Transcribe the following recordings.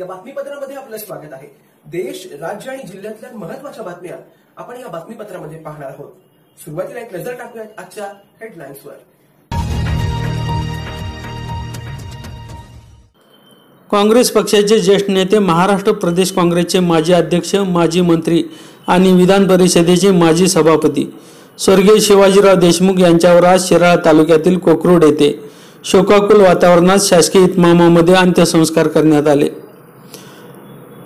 या बातमीपत्रामध्ये आपलं स्वागत आहे. देश राज्य आणि जिल्ह्यातल्या महत्त्वाच्या बातम्या आपण या बातमीपत्रामध्ये पाहणार आहोत. सुरुवातीला एक नजर टाकूयात आजच्या हेडलाईन्सवर काँग्रेस पक्षाचे ज्येष्ठ नेते महाराष्ट्र प्रदेश काँग्रेसचे माजी अध्यक्ष माजी मंत्री आणि विधान परिषदेचे माजी सभापती स्वर्गीय शिवाजीराव देशमुख यांच्यावर आज शिराळा तालुक्यातील कोकरूड येथे शोकाकुल वातावरणात शासकीय इतमामामध्ये अंत्यसंस्कार करण्यात आले.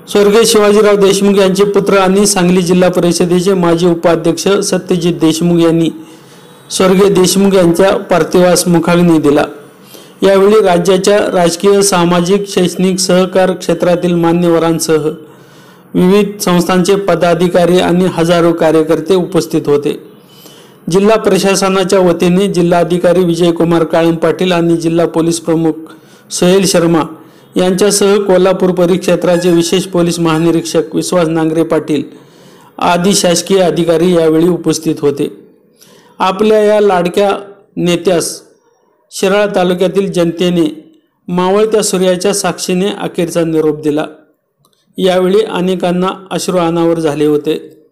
स्वर्गीय शिवाजीराव देशमुख यांचे पुत्र आणि सांगली जिल्हा परिषदेचे माजी उपाध्यक्ष सत्यजित देशमुख यांनी स्वर्गीय देशमुख यांच्या पार्थिवास मुखाग्नी दिला. यावेळी राज्याच्या राजकीय सामाजिक शैक्षणिक सहकार क्षेत्रातील मान्यवरांसह विविध संस्थांचे पदाधिकारी आणि हजारो कार्यकर्ते उपस्थित होते. जिल्हा प्रशासनाच्या वतीने जिल्हाधिकारी विजयकुमार काळम पाटील आणि जिल्हा पोलीस प्रमुख सोहेल शर्मा यांच्यासह कोल्हापूर परिक्षेत्राचे विशेष पोलीस महानिरीक्षक विश्वास नांगरे पाटील आदी शासकीय अधिकारी यावेळी उपस्थित होते. आपल्या या लाडक्या नेत्यास शिराळा तालुक्यातील जनतेने मावळत्या सूर्याच्या साक्षीने अखेरचा निरोप दिला. यावेळी अनेकांना अश्रू अनावर झाले होते.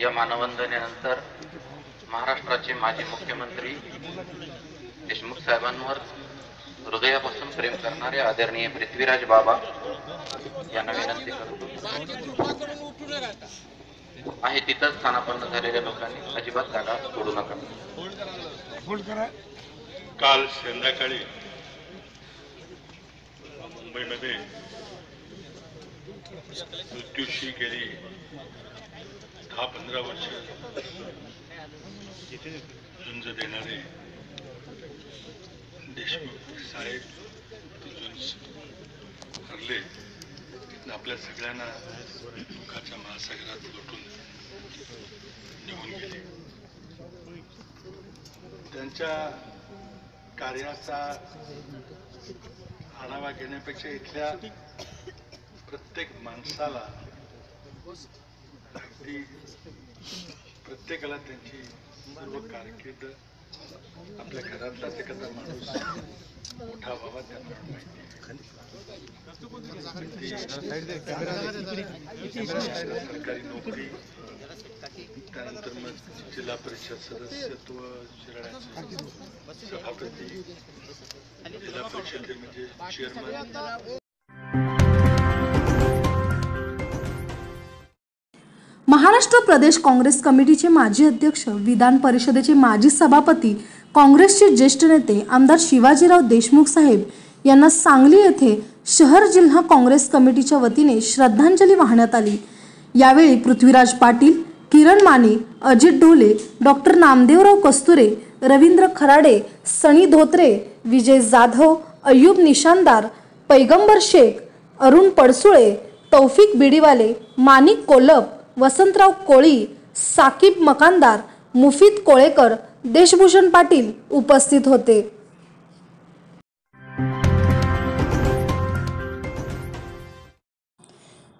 या मानवंदनेनंतर महाराष्ट्राचे माजी मुख्यमंत्री देशमुख साहेबांवर हृदयापासून प्रेम करणारे आदरणीय पृथ्वीराज बाबा यांना विनंती करतो. आहे तिथंच स्थानापन्न झालेल्या लोकांनी अजिबात जागा सोडू नका. काल संध्याकाळी मुंबईमध्ये मृत्यूशी गेली. दहा पंधरा वर्ष झुंज देणारे देशमुख साहेब तिथून हरले. आपल्या सगळ्यांना दुःखाच्या महासागरात लोटून निघून गेले. त्यांच्या कार्याचा आढावा घेण्यापेक्षा इथल्या प्रत्येक माणसाला ही प्रत्येकाला त्यांची सर्व कारकीर्द आपल्या घरातलाच एखादा माणूस मोठा व्हावा त्यांना सरकारी नोकरी त्यानंतर मग जिल्हा परिषद सदस्यत्व शिराळ्याचे सभापती जिल्हा परिषदे म्हणजे चेअरमन महाराष्ट्र प्रदेश काँग्रेस कमिटीचे माजी अध्यक्ष विधान परिषदेचे माजी सभापती काँग्रेसचे ज्येष्ठ नेते आमदार शिवाजीराव देशमुख साहेब यांना सांगली येथे शहर जिल्हा काँग्रेस कमिटीच्या वतीने श्रद्धांजली वाहण्यात आली. यावेळी पृथ्वीराज पाटील किरण माने अजित ढोले डॉक्टर नामदेवराव कस्तुरे रवींद्र खराडे सनी धोत्रे विजय जाधव अय्यूब निशानदार पैगंबर शेख अरुण पडसुळे तौफिक बिडीवाले माणिक कोलप वसंतराव कोळी साकीब मकानदार मुफीद कोळेकर देशभूषण पाटील उपस्थित होते.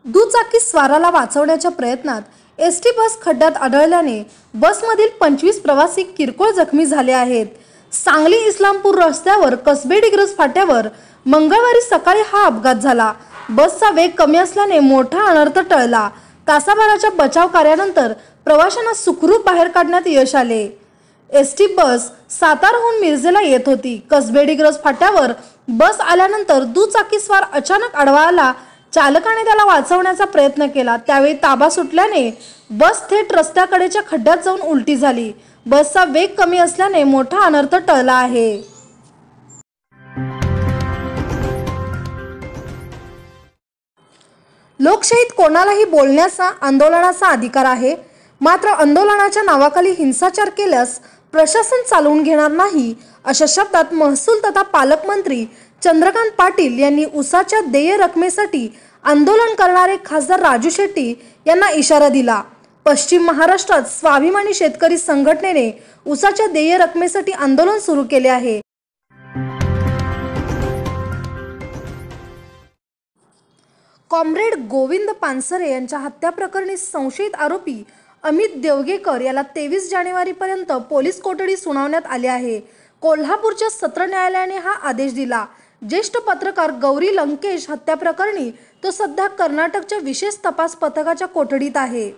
दुचाकी स्वाराला वाचवण्याच्या प्रयत्नात एस टी बस खड्ड्यात आढळल्याने बसमधील पंचवीस प्रवासी किरकोळ जखमी झाले आहेत. सांगली इस्लामपूर रस्त्यावर कसबे डिग्रज फाट्यावर मंगळवारी सकाळी हा अपघात झाला. बसचा वेग कमी असल्याने मोठा अनर्थ टळला. तासाभराच्या बचाव कार्यानंतर प्रवाशांना सुखरूप बाहेर काढण्यात यश आले. एस टी बस साताराहून मिरजेला येत होती. कसबेडीग्रज फाट्यावर बस आल्यानंतर दुचाकीस्वार अचानक आडवा आला. चालकाने त्याला वाचवण्याचा प्रयत्न केला. त्यावेळी ताबा सुटल्याने बस थेट रस्त्याकडेच्या खड्ड्यात जाऊन उलटी झाली. बसचा वेग कमी असल्याने मोठा अनर्थ टळला आहे. लोकशाहीत कोणालाही बोलण्याचा आंदोलनाचा अधिकार आहे. मात्र आंदोलनाच्या नावाखाली हिंसाचार केल्यास प्रशासन चालवून घेणार नाही अशा शब्दात महसूल तथा पालकमंत्री चंद्रकांत पाटील यांनी उसाच्या देय रकमेसाठी आंदोलन करणारे खासदार राजू शेट्टी यांना इशारा दिला. पश्चिम महाराष्ट्रात स्वाभिमानी शेतकरी संघटनेने उसाच्या देय रकमेसाठी आंदोलन सुरू केले आहे. कॉम्रेड गोविंद पानसरे यांच्या हत्या प्रकरणी संशयित आरोपी अमित देवगेकर याला तेवीस जानेवारीपर्यंत पोलीस कोठडी सुनावण्यात आली आहे. कोल्हापूरच्या सत्र न्यायालयाने हा आदेश दिला. ज्येष्ठ पत्रकार गौरी लंकेश हत्या प्रकरणी तो सध्या कर्नाटकच्या विशेष तपास पथकाच्या कोठडीत आहे.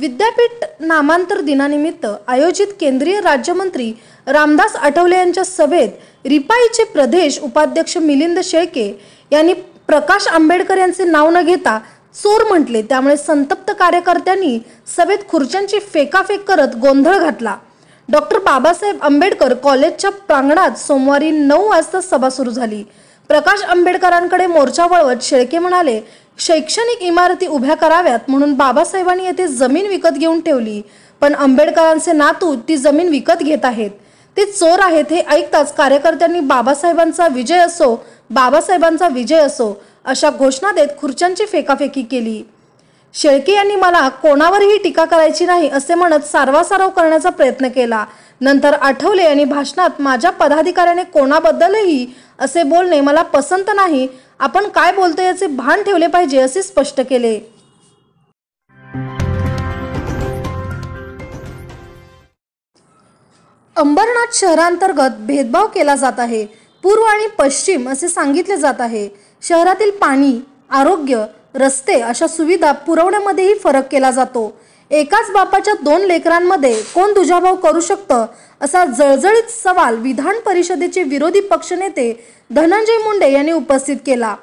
विद्यापीठ नामांतर दिनानिमित्त आयोजित केंद्रीय राज्यमंत्री रामदास आठवले यांच्या सभेत रिपाईचे प्रदेश उपाध्यक्ष मिलिंद शेळके यांनी प्रकाश आंबेडकर यांचे नाव न घेता चोर म्हटले. त्यामुळे संतप्त कार्यकर्त्यांनी सभेत खुर्च्यांची फेकाफेक करत गोंधळ घातला. डॉक्टर बाबासाहेब आंबेडकर कॉलेजच्या प्रांगणात सोमवारी नऊ वाजता सभा सुरू झाली. प्रकाश आंबेडकरांकडे मोर्चा वळवत शेळके म्हणाले शैक्षणिक इमारती उभ्या कराव्यात म्हणून बाबासाहेबांनी येथे जमीन विकत घेऊन ठेवली. पण आंबेडकरांचे नातू ती जमीन विकत घेत आहेत. ते चोर आहेत हे ऐकताच कार्यकर्त्यांनी बाबासाहेबांचा विजय असो बाबासाहेबांचा विजय असो अशा घोषणा देत खुर्च्यांची फेकाफेकी केली. शेळके यांनी मला कोणावरही टीका करायची नाही असे म्हणत सारवासारव करण्याचा प्रयत्न केला. नंतर आठवले यांनी भाषणात माझ्या पदाधिकाऱ्याने कोणाबद्दलही असे बोलणे मला पसंत नाही. आपण काय बोलतो याचे भान ठेवले पाहिजे असे स्पष्ट केले. अंबरनाथ शहरांतर्गत भेदभाव केला जात आहे. पूर्व आणि पश्चिम असे सांगितले जात आहे. शहरातील पाणी आरोग्य रस्ते अशा सुविधा पुरवण्यामध्येही फरक केला जातो. एकाच बापाच्या दोन लेकरांमध्ये कोण दुजाभाव करू शकतं? असा जळजळीत सवाल विधान परिषदेचे विरोधी पक्षनेते धनंजय मुंडे यांनी उपस्थित केला.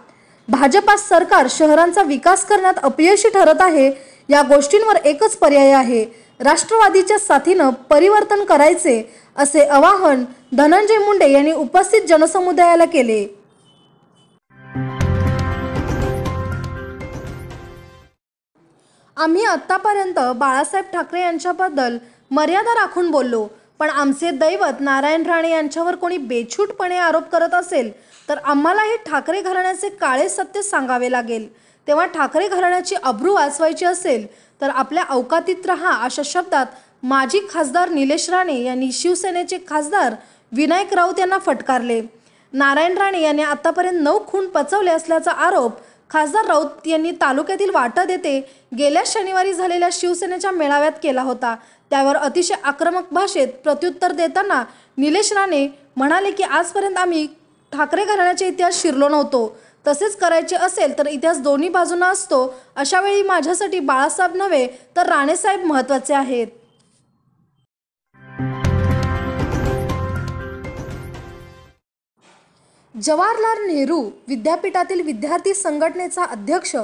भाजपा सरकार शहरांचा विकास करण्यात अपयशी ठरत आहे या गोष्टींवर एकच पर्याय आहे. राष्ट्रवादीच्या साथीनं परिवर्तन करायचे असे आवाहन धनंजय मुंडे यांनी उपस्थित जनसमुदायाला केले. आम्ही आत्तापर्यंत बाळासाहेब ठाकरे यांच्याबद्दल मर्यादा राखून बोललो. पण आमचे दैवत नारायण राणे यांच्यावर कोणी बेछूटपणे आरोप करत असेल तर आम्हालाही ठाकरे घराण्याचे काळे सत्य सांगावे लागेल. तेव्हा ठाकरे घराण्याची अब्रू वाचवायची असेल तर आपल्या अवकातीत राहा अशा शब्दात माजी खासदार निलेश राणे यांनी शिवसेनेचे खासदार विनायक राऊत यांना फटकारले. नारायण राणे यांनी आतापर्यंत नऊ खून पचवले असल्याचा आरोप खासदार राऊत यांनी तालुक्यातील वाटा येथे गेल्या शनिवारी झालेल्या शिवसेनेच्या मेळाव्यात केला होता. त्यावर अतिशय आक्रमक भाषेत प्रत्युत्तर देताना निलेश राणे म्हणाले की आजपर्यंत आम्ही ठाकरे घराण्याचा इतिहास शिरलो नव्हतो. तसेच करायचे असेल तर इतिहास दोन्ही बाजूंना असतो. अशावेळी माझ्यासाठी बाळासाहेब नव्हे तर राणेसाहेब महत्त्वाचे आहेत. जवाहरलाल नेहरू विद्यापीठातील विद्यार्थी संघटनेचा अध्यक्ष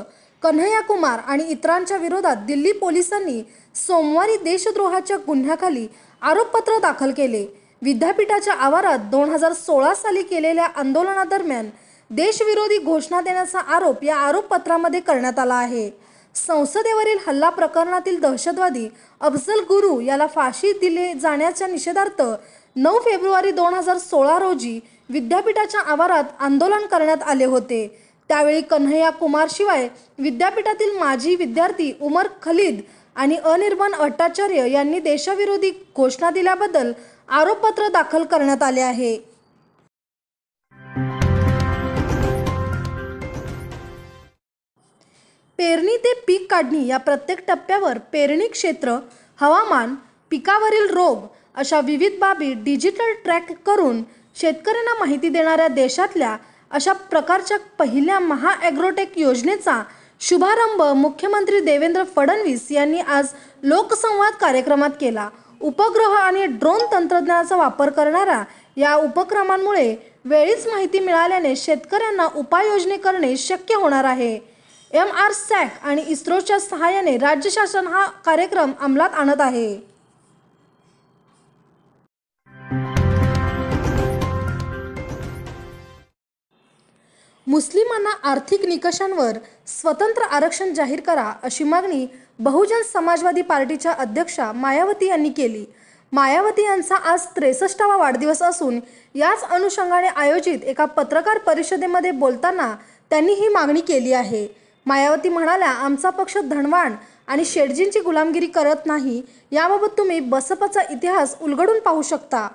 कन्हैया कुमार आणि इतरांच्या विरोधात दिल्ली पोलिसांनी सोमवारी देशद्रोहाच्या गुन्ह्याखाली आरोपपत्र दाखल केले. विद्यापीठाच्या आवारात दोन हजार सोळा साली केलेल्या आंदोलनादरम्यान देशविरोधी घोषणा देण्याचा आरोप या आरोपपत्रामध्ये करण्यात आला आहे. संसदेवरील हल्ला प्रकरणातील दहशतवादी अफजल गुरु याला फाशी दिले जाण्याच्या निषेधार्थ नऊ फेब्रुवारी दोन हजार सोळा रोजी विद्यापीठाच्या आवारात आंदोलन करण्यात आले होते. त्यावेळी कन्हैया कुमार शिवाय विद्यापीठातील माजी विद्यार्थी उमर खलीद आणि अनिर्बन भट्टाचार्य यांनी देशविरोधी घोषणा दिल्याबद्दल आरोपपत्र दाखल करण्यात आले आहे. पेरणी ते पीक काढणी या प्रत्येक टप्प्यावर पेरणी क्षेत्र हवामान पिकावरील रोग अशा विविध बाबी डिजिटल ट्रॅक करून शेतकऱ्यांना माहिती देणाऱ्या देशातल्या अशा प्रकारच्या पहिल्या महाॲग्रोटेक योजनेचा शुभारंभ मुख्यमंत्री देवेंद्र फडणवीस यांनी आज लोकसंवाद कार्यक्रमात केला. उपग्रह आणि ड्रोन तंत्रज्ञानाचा वापर करणाऱ्या या उपक्रमांमुळे वेळीच माहिती मिळाल्याने शेतकऱ्यांना उपाययोजने करणे शक्य होणार आहे. एम आर सॅक आणि इस्रोच्या सहाय्याने राज्य शासन हा कार्यक्रम अंमलात आणत आहे. मुस्लिमांना आर्थिक निकषांवर स्वतंत्र आरक्षण जाहीर करा अशी मागणी बहुजन समाजवादी पार्टीच्या अध्यक्षा मायावती यांनी केली. मायावती यांचा आज त्रेसष्टावा वाढदिवस असून याच अनुषंगाने आयोजित एका पत्रकार परिषदेमध्ये बोलताना त्यांनी ही मागणी केली आहे. मायावती म्हणाल्या आमचा पक्ष धनवाण आणि शेडजींची गुलामगिरी करत नाही. याबाबत तुम्ही बसपाचा इतिहास उलगडून पाहू शकता.